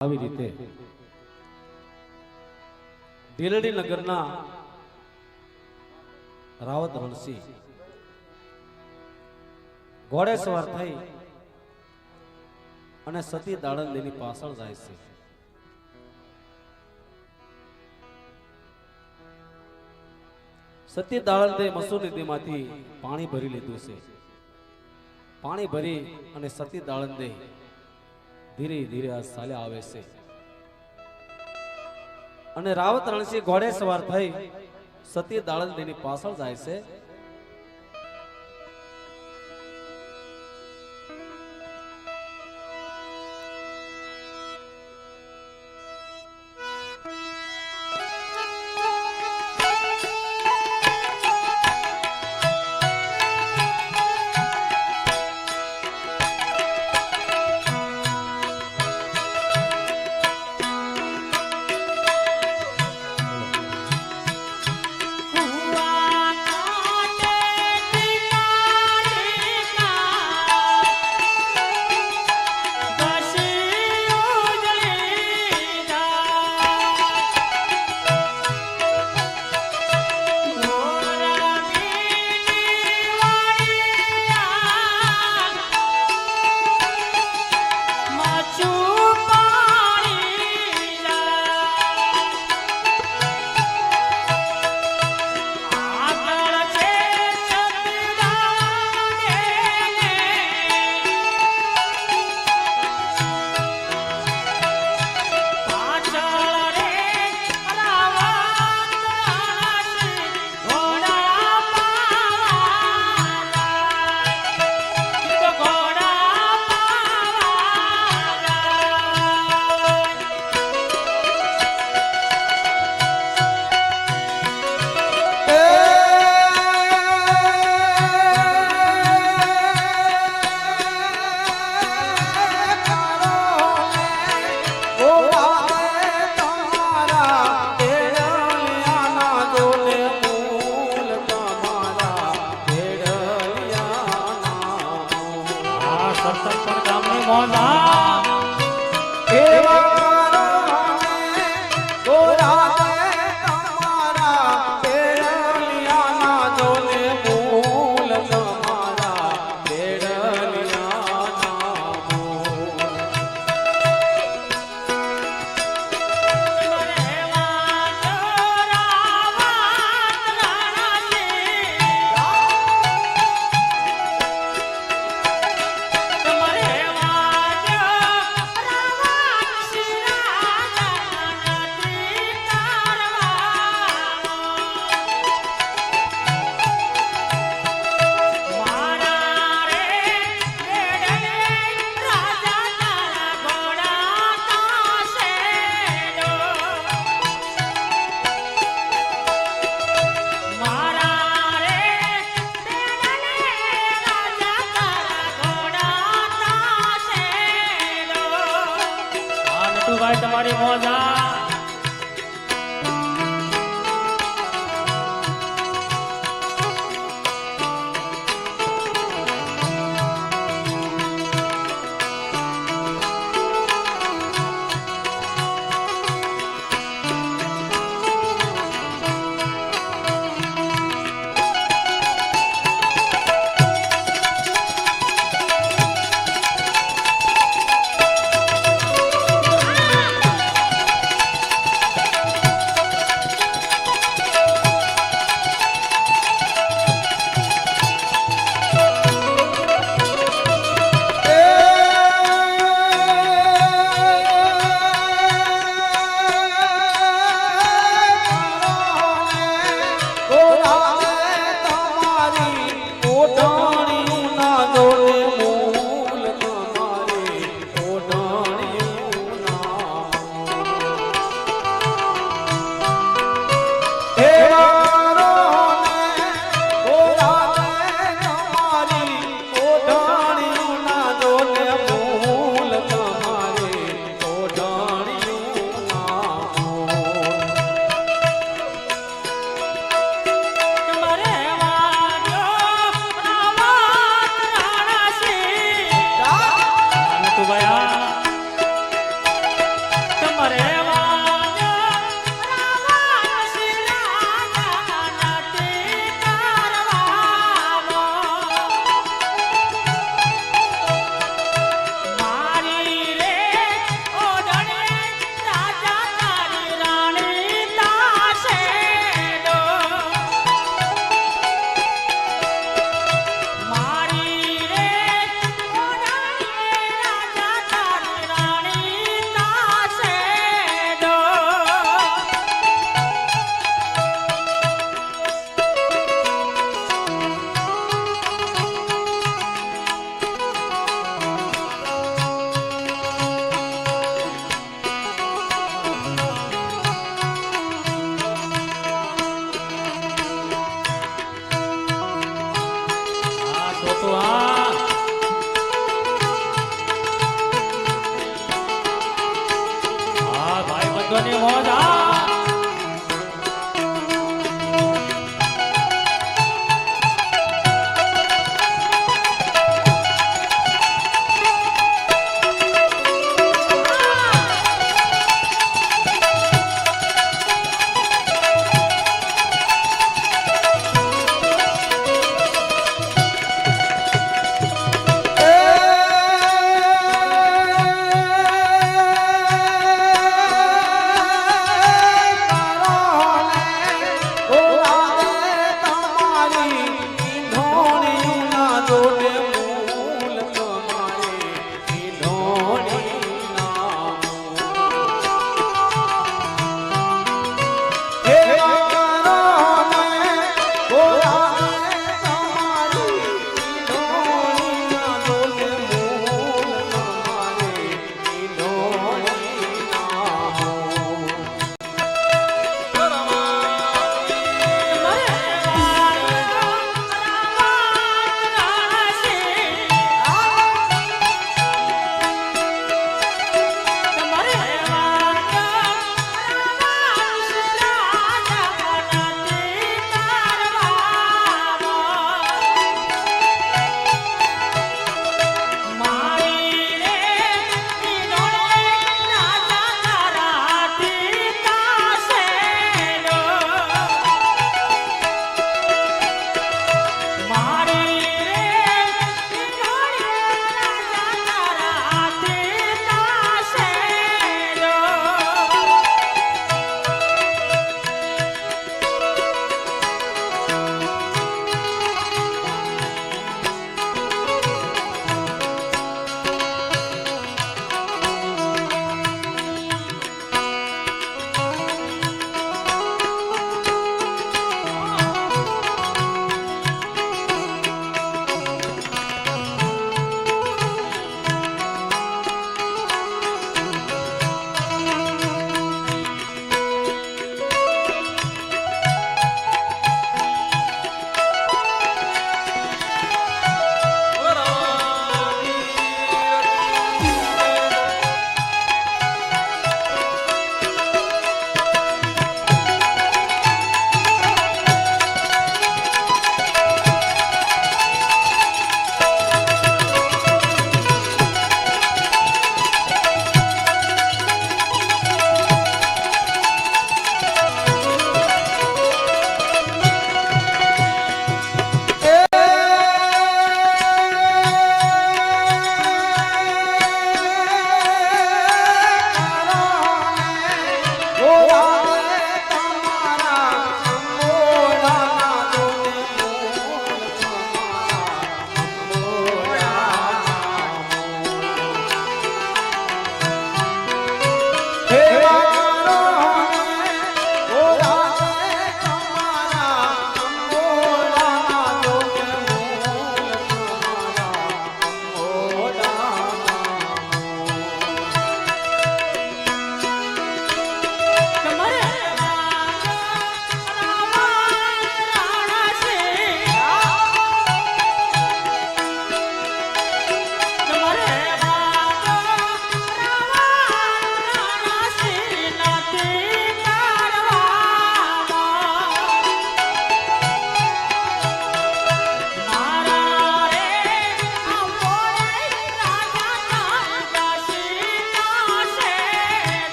આવી રીતે. ઢીલડી નગરના રાવત રણસિંહ ઘોડે સવાર થઈ અને સતી દાડંદીની પાછળ જાય છે. સતી દાળંદે મસૂર પાણી ભરી લીધું છે. પાણી ભરી અને સતી દાળંદે ધીરે ધીરે આ ચાલ્યા આવે છે. અને રાવત રણસિંહ ઘોડે સવાર થઈ સતી દાળંદીની પાછળ જાય છે.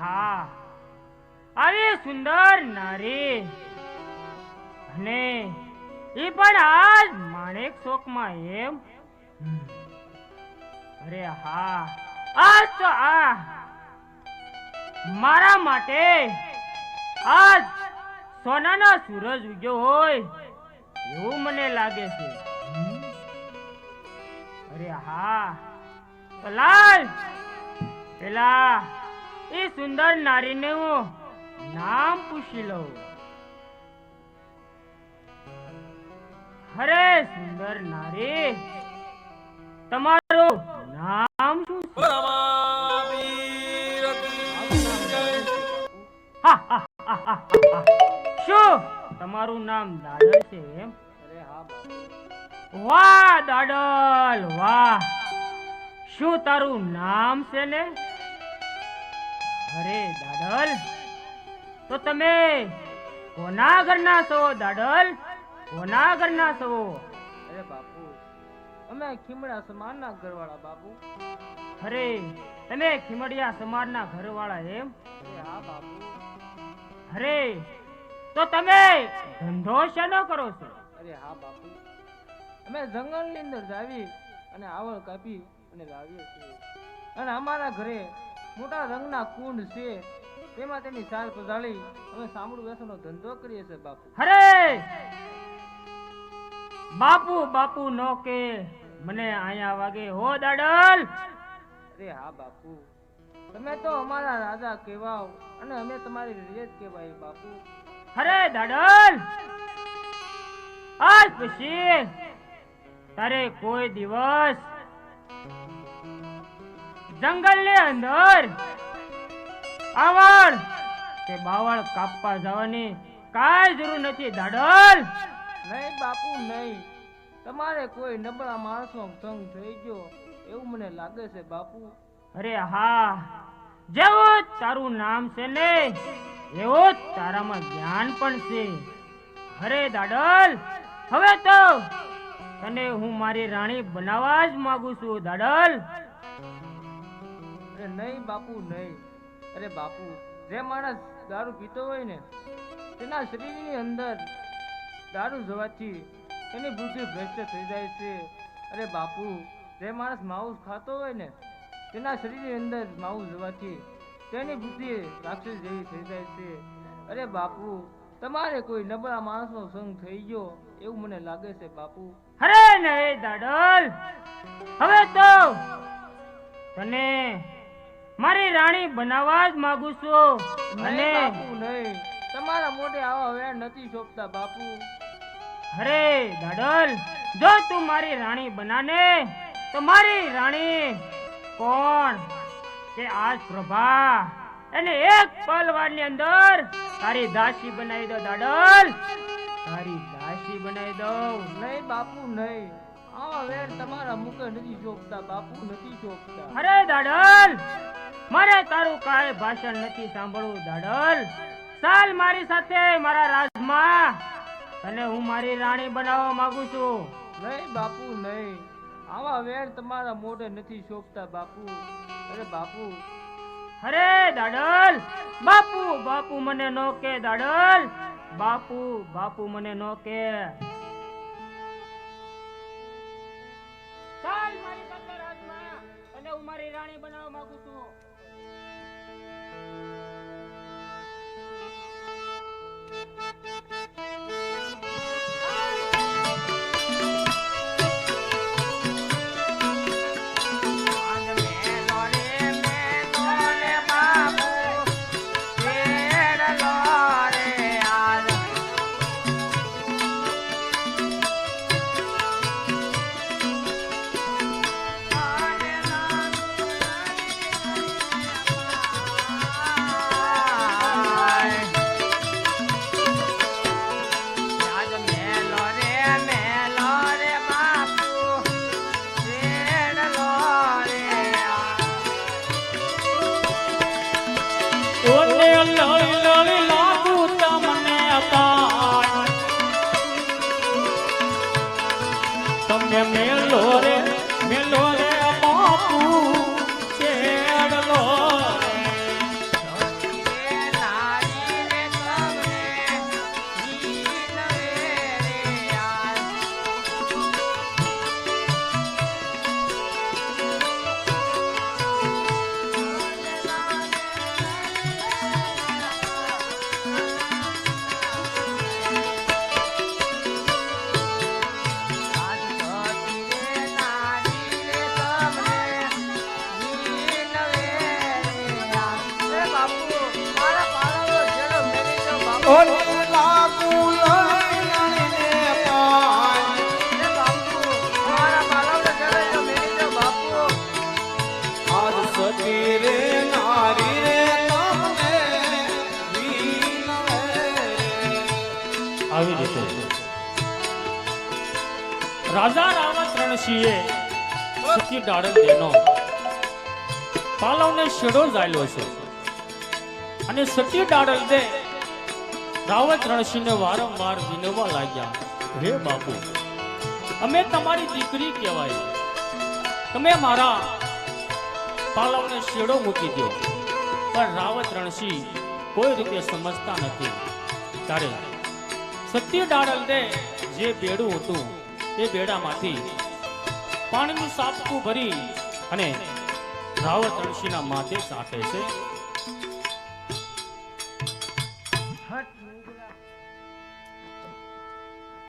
હા. આવી સુંદર નારી અને એ પણ આજ માણેક ચોકમાં એમ? અરે હા. આજ તો આ. મારા માટે આજ સોનાનો સૂરજ ઉગ્યો હોય એવું મને લાગે છે. અરે હા. લાલ. પેલા એ સુંદર નારીને હું નામ પૂછી લઉં. અરે સુંદર નારી તમારું નામ શું. શું? તમારું નામ દાડલ છે એમ? વાહ દાડલ વાહ. શું તારું નામ છે ને? અરે દાડલ તો તમે કોના ઘરના છો દાડલ કોના ઘરના છો? અરે બાપુ અમે ખીમડા સમાનના ઘરવાળા બાપુ. અરે તમે ખીમડિયા સમાજના ઘરવાળા એમ? હા બાપુ. અરે તો તમે ધંધો શેનો કરો છો? અરે હા બાપુ. અમે જંગલની અંદર જાવી અને આવળ કાપી અને લાવીએ છીએ. અને અમારા ઘરે મોટા રંગના કુંડ છે. તેમાં તેની સાલ પધાળી અમે સાંભળું વેસનો ધંધો કરીએ છીએ બાપુ. અરે બાપુ બાપુ નો કે મને અહીંયા વાગે હો દાડલ! અરે હા બાપુ. તમે તો અમારા રાજા કહેવાઓ અને અમે તમારી રેત કહેવાય બાપુ. અરે દાડલ! આજ પછી તારે કોઈ દિવસ જંગલની અંદર. આવડ કે બાવળ કાપવા જવાની કાંઈ જરૂર નથી દાડલ. નહીં બાપુ નહીં. તમારે કોઈ નબળા માણસનો સંગ થઈ ગયો એવું મને લાગે છે બાપુ. અરે હા. જેવું તારું નામ છે ને એવું તારામાં જ્ઞાન પણ છે. અરે દાડલ હવે તો તને હું મારી રાણી બનાવવા જ માંગુ છું દાડલ. અરે નહીં બાપુ, નહીં. અરે બાપુ, જે માણસ દારૂ પીતો હોય ને, તેના શરીરની અંદર દારૂ જવાથી એની બુદ્ધિ ભ્રષ્ટ થઈ જાય છે. અરે બાપુ, જે માણસ માઉસ ખાતો હોય ને, તેના શરીરની અંદર માઉસ જવાથી તેની બુદ્ધિ રાક્ષસ જેવી થઈ જાય છે. અરે બાપુ, તમારે કોઈ નબળા માણસનો સંગ થઈ ગયો એવું મને લાગે છે બાપુ. અરે નહીં દાડલ. હવે તો તને મારી રાણી બનાવવા જ માંગુ છું. અને નહીં. તમારા મોઢે આવા વેર નથી શોભતા બાપુ. અરે દાડલ જો તું મારી રાણી બનાને તો મારી રાણી કોણ? કે આજ પ્રભા એને એક પલવારની અંદર તારી દાસી બનાવી દો દાડલ. તારી દાસી બનાવી દઉં નહીં બાપુ નહીં. આવા વેર તમારા મુખે નથી શોભતા બાપુ નથી શોભતા અરે દાડલ મારે તારું કાંઈ ભાષણ નથી સાંભળવું દાડલ. ચાલ મારી સાથે મારા રાજમાં. અને હું મારી રાણી બનાવવા માંગુ છું. નહીં બાપુ નહીં. આવા વેર તમારા મોઢે નથી શોભતા બાપુ. અરે બાપુ. અરે દાડલ. બાપુ બાપુ મને નો કે દાડલ. બાપુ બાપુ મને નો કે. ચાલ મારી સાથે રાજમાં. અને હું મારી રાણી બનાવવા માંગુ છું. રાજા રાવત સિંહે સખી ડાળન દેનો. પાલવને શેડો જાયલો છે. અને સતી ડાળલ દે રાવત રણસિંહને વારંવાર વિનવવા લાગ્યા, હે બાપુ, અમે તમારી દીકરી કહેવાય. તમે મારા પાલવને શેડો મૂકી દો પણ રાવત રણસિંહ કોઈ રીતે સમજતા નથી. ત્યારે સત્ય ડાળલ દે જે બેડું હતું એ બેડામાંથી પાણીનું સાપકું ભરી અને રાવત ઋષિના માથે સાટે છે.